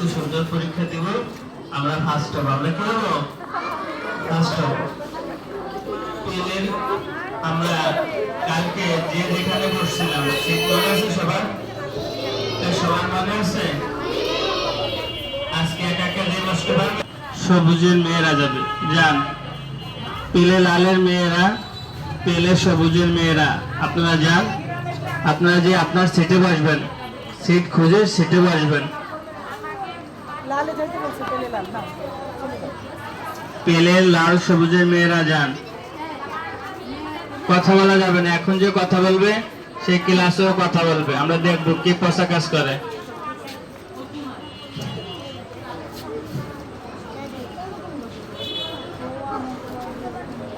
আজকে সুন্দর পরীক্ষা দিব, আমরা ফার্স্ট হব। আমরা কি হব ফার্স্ট হব। পেলের আমরা কালকে যে যেখানে বসছিলাম ঠিক মনে আছে সবার? সবার মনে আছে? আজকে একা একা যে বসতে পারবে? সবুজের মেয়েরা যাবে। যান। পেলে লালের মেয়েরা, পেলে সবুজের মেয়েরা। আপনারা যান। আপনারা যে আপনার সিটে বসবেন সিট খুঁজে সিটে বসবেন। পেলে লাল সবুজের মেয়েরা যান। কথা বলা যাবে না। এখন যে কথা বলবে, সে ক্লাসেও কথা বলবে। আমরা দেখব কাজ করে।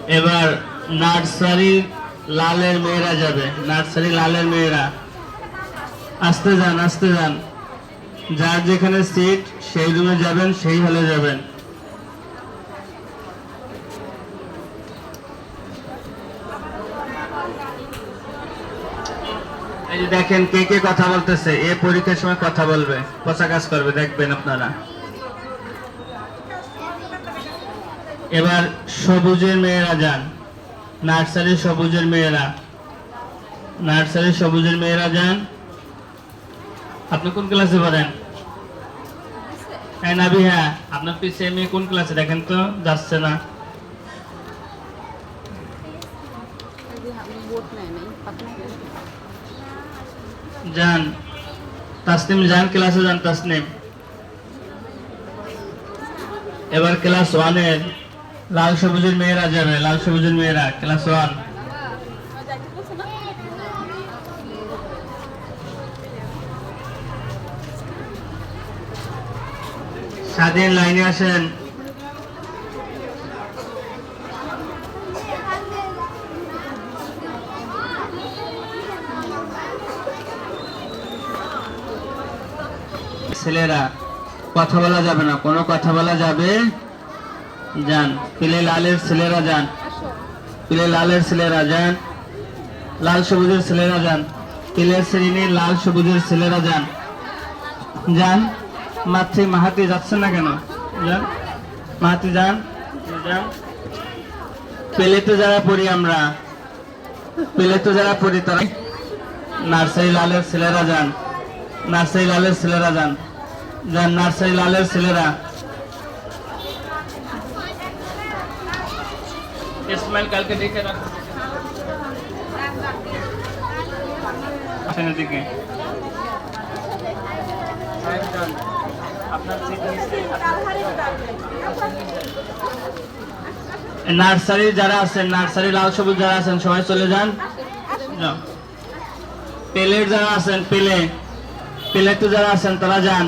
এবার নার্সারি লালের মেয়েরা যাবে। নার্সারি লালের মেয়েরা। আসতে যান আসতে যান। যার যেখানে সিট সেই রুমে যাবেন, সেই হলে যাবেন। দেখেন কে কে কথা বলতেছে, এ পরীক্ষার সময় কথা বলবে, পচা কাজ করবে, দেখবেন আপনারা। এবার সবুজের মেয়েরা যান নার্সারি সবুজের মেয়েরা। নার্সারি সবুজের মেয়েরা যান। আপনি কোন ক্লাসে পড়েন? হ্যাঁ নাবি হ্যাঁ। আপনার পিছিয়ে মেয়ে কোন ক্লাসে দেখেন তো, যাচ্ছে না। যান। তাসনিম, যান ক্লাসে যান, তাসনিম। এবার ক্লাস ওয়ানের লাল সবুজের মেয়েরা যাবে লাল সবুজের মেয়েরা ক্লাস ওয়ান স্বাধীন লাইনে আসেন। ছেলেরা, কথা বলা যাবে না। কোনো কথা বলা যাবে? যান, পিলে লালের ছেলেরা যান। পিলে লালের ছেলেরা যান। লাল সবুজের ছেলেরা যান। পিলের শ্রেণির লাল সবুজের ছেলেরা যান। যান। মাতৃ মাহাতি যাচ্ছেন না কেন? যান। মাহাতি যান। যান। পেলেতে যারা পড়ি আমরা পেলেতে যারা পড়ি তারা নার্সারি লালের ছেলেরা যান। নার্সারি লালের ছেলেরা যান। যান নার্সারি লালের ছেলেরা। ইসমাইল কালকে দেখে রাখো। আসেন এদিকে আপনার সিট নিচে। নার্সারি যারা আছেন নার্সারি লাল সবুজ যারা আছেন সবাই চলে যান। পেলে পেলের যারা আছেন পেলে পেলে তো যারা আছেন তারা যান।